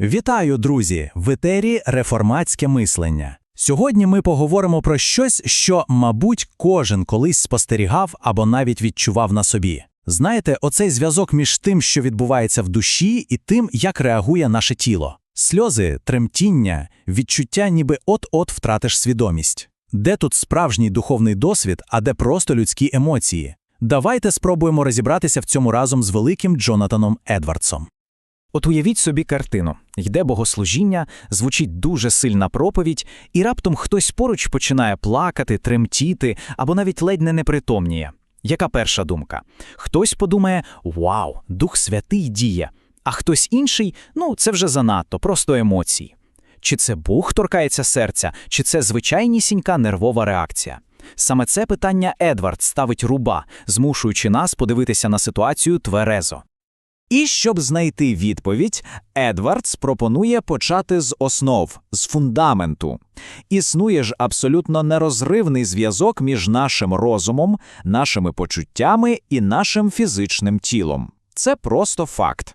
Вітаю, друзі! В етері реформатське мислення. Сьогодні ми поговоримо про щось, що, мабуть, кожен колись спостерігав або навіть відчував на собі. Знаєте, оцей зв'язок між тим, що відбувається в душі, і тим, як реагує наше тіло. Сльози, тремтіння, відчуття, ніби от-от втратиш свідомість. Де тут справжній духовний досвід, а де просто людські емоції? Давайте спробуємо розібратися в цьому разом з великим Джонатаном Едвардсом. От уявіть собі картину: йде богослужіння, звучить дуже сильна проповідь, і раптом хтось поруч починає плакати, тремтіти або навіть ледь не непритомніє. Яка перша думка? Хтось подумає: Вау, Дух Святий діє, а хтось інший ну це вже занадто, просто емоції. Чи це Бог торкається серця, чи це звичайнісінька нервова реакція? Саме це питання Едвард ставить руба, змушуючи нас подивитися на ситуацію тверезо. І щоб знайти відповідь, Едвардс пропонує почати з основ, з фундаменту. Існує ж абсолютно нерозривний зв'язок між нашим розумом, нашими почуттями і нашим фізичним тілом. Це просто факт.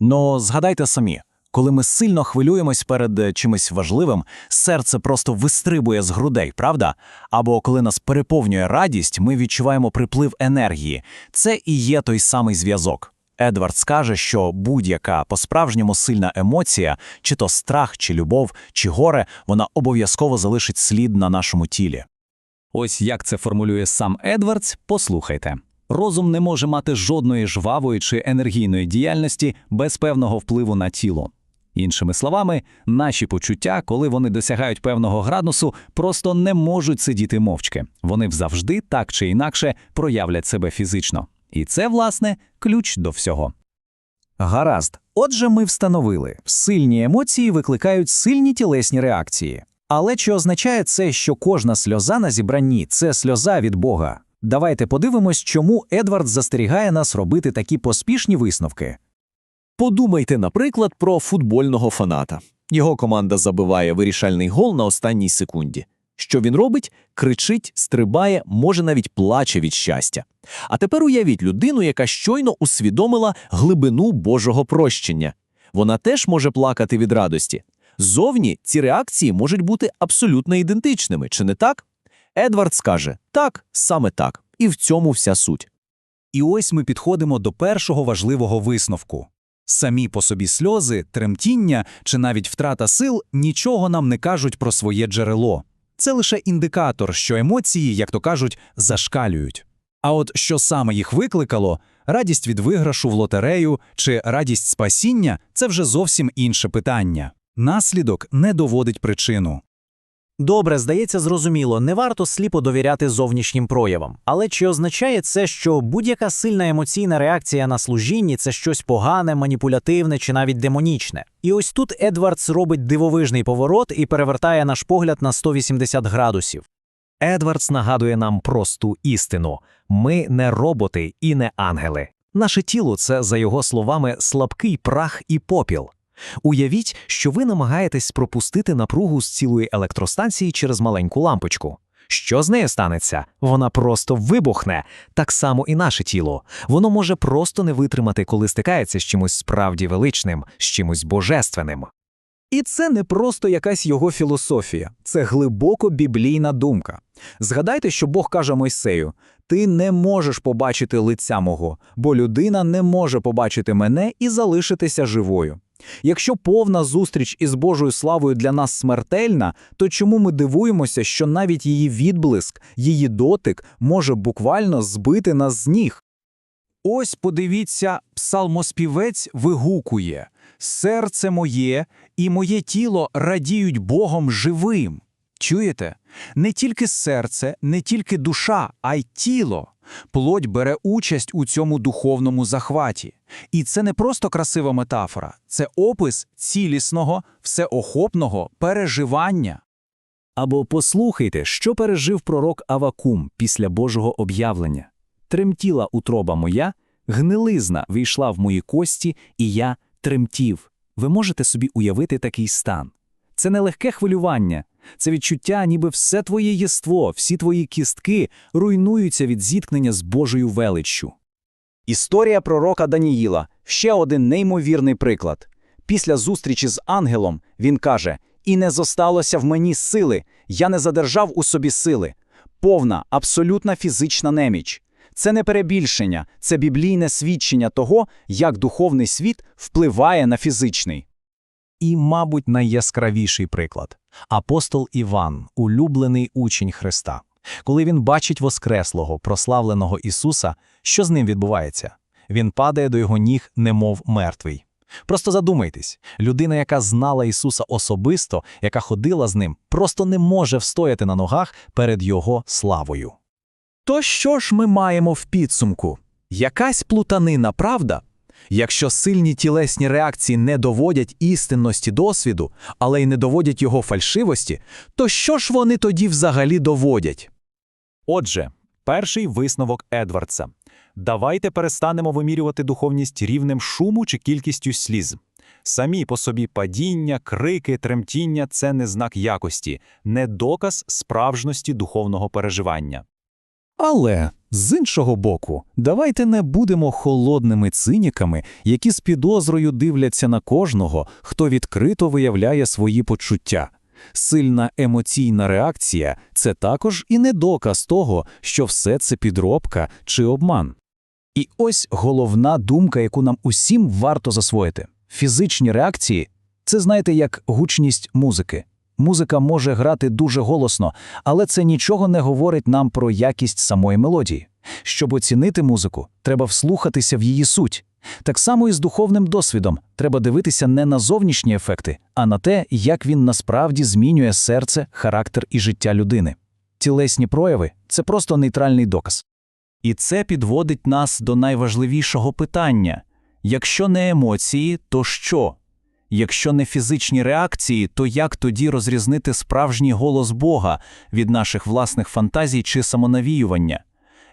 Ну, згадайте самі, коли ми сильно хвилюємось перед е, чимось важливим, серце просто вистрибує з грудей, правда? Або коли нас переповнює радість, ми відчуваємо приплив енергії. Це і є той самий зв'язок. Едвард скаже, що будь-яка по-справжньому сильна емоція, чи то страх, чи любов, чи горе, вона обов'язково залишить слід на нашому тілі. Ось як це формулює сам Едвардс, послухайте. Розум не може мати жодної жвавої чи енергійної діяльності без певного впливу на тіло. Іншими словами, наші почуття, коли вони досягають певного градусу, просто не можуть сидіти мовчки. Вони завжди так чи інакше проявлять себе фізично. І це, власне, ключ до всього. Гаразд. Отже, ми встановили, сильні емоції викликають сильні тілесні реакції. Але чи означає це, що кожна сльоза на зібранні це сльоза від Бога? Давайте подивимось, чому Едвард застерігає нас робити такі поспішні висновки. Подумайте, наприклад, про футбольного фаната. Його команда забиває вирішальний гол на останній секунді. Що він робить? Кричить, стрибає, може навіть плаче від щастя. А тепер уявіть людину, яка щойно усвідомила глибину Божого прощення. Вона теж може плакати від радості. Зовні ці реакції можуть бути абсолютно ідентичними, чи не так? Едвард скаже так, саме так, і в цьому вся суть. І ось ми підходимо до першого важливого висновку. Самі по собі сльози, тремтіння чи навіть втрата сил нічого нам не кажуть про своє джерело. Це лише індикатор, що емоції, як то кажуть, зашкалюють. А от що саме їх викликало, радість від виграшу в лотерею чи радість спасіння це вже зовсім інше питання. Наслідок не доводить причину. Добре, здається, зрозуміло, не варто сліпо довіряти зовнішнім проявам. Але чи означає це, що будь-яка сильна емоційна реакція на служінні це щось погане, маніпулятивне чи навіть демонічне? І ось тут Едвардс робить дивовижний поворот і перевертає наш погляд на 180 градусів. Едвардс нагадує нам просту істину: ми не роботи і не ангели. Наше тіло це, за його словами, слабкий прах і попіл. Уявіть, що ви намагаєтесь пропустити напругу з цілої електростанції через маленьку лампочку. Що з нею станеться? Вона просто вибухне. Так само і наше тіло. Воно може просто не витримати, коли стикається з чимось справді величним, з чимось божественним. І це не просто якась його філософія, це глибоко біблійна думка. Згадайте, що Бог каже Мойсею: ти не можеш побачити лиця мого, бо людина не може побачити мене і залишитися живою. Якщо повна зустріч із Божою славою для нас смертельна, то чому ми дивуємося, що навіть її відблиск, її дотик може буквально збити нас з ніг? Ось подивіться, псалмоспівець вигукує Серце моє і моє тіло радіють Богом живим. Чуєте? Не тільки серце, не тільки душа, а й тіло. Плоть бере участь у цьому духовному захваті. І це не просто красива метафора, це опис цілісного, всеохопного переживання. Або послухайте, що пережив пророк Авакум після Божого об'явлення. Тремтіла утроба моя, гнилизна війшла в мої кості, і я тремтів. Ви можете собі уявити такий стан. Це не легке хвилювання, це відчуття, ніби все твоє єство, всі твої кістки руйнуються від зіткнення з Божою величчю. Історія пророка Даніїла ще один неймовірний приклад. Після зустрічі з ангелом він каже: І не зосталося в мені сили, я не задержав у собі сили. Повна, абсолютна фізична неміч. Це не перебільшення, це біблійне свідчення того, як духовний світ впливає на фізичний. І, мабуть, найяскравіший приклад апостол Іван, улюблений учень Христа. Коли він бачить Воскреслого, прославленого Ісуса, що з ним відбувається? Він падає до його ніг, немов мертвий. Просто задумайтесь, людина, яка знала Ісуса особисто, яка ходила з ним, просто не може встояти на ногах перед Його славою. То що ж ми маємо в підсумку? Якась плутанина, правда? Якщо сильні тілесні реакції не доводять істинності досвіду, але й не доводять його фальшивості, то що ж вони тоді взагалі доводять? Отже, перший висновок Едвардса. Давайте перестанемо вимірювати духовність рівнем шуму чи кількістю сліз. Самі по собі падіння, крики, тремтіння – це не знак якості, не доказ справжності духовного переживання. Але, з іншого боку, давайте не будемо холодними циніками, які з підозрою дивляться на кожного, хто відкрито виявляє свої почуття. Сильна емоційна реакція – це також і не доказ того, що все це підробка чи обман. І ось головна думка, яку нам усім варто засвоїти. Фізичні реакції – це, знаєте, як гучність музики. Музика може грати дуже голосно, але це нічого не говорить нам про якість самої мелодії. Щоб оцінити музику, треба вслухатися в її суть. Так само і з духовним досвідом треба дивитися не на зовнішні ефекти, а на те, як він насправді змінює серце, характер і життя людини. Тілесні прояви це просто нейтральний доказ. І це підводить нас до найважливішого питання. Якщо не емоції, то що? Якщо не фізичні реакції, то як тоді розрізнити справжній голос Бога від наших власних фантазій чи самонавіювання?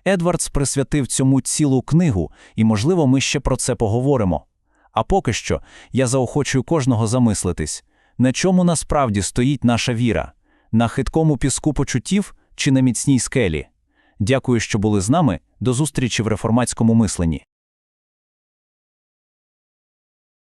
Едвардс присвятив цьому цілу книгу, і, можливо, ми ще про це поговоримо. А поки що я заохочую кожного замислитись, на чому насправді стоїть наша віра? На хиткому піску почуттів чи на міцній скелі? Дякую, що були з нами. До зустрічі в реформатському мисленні.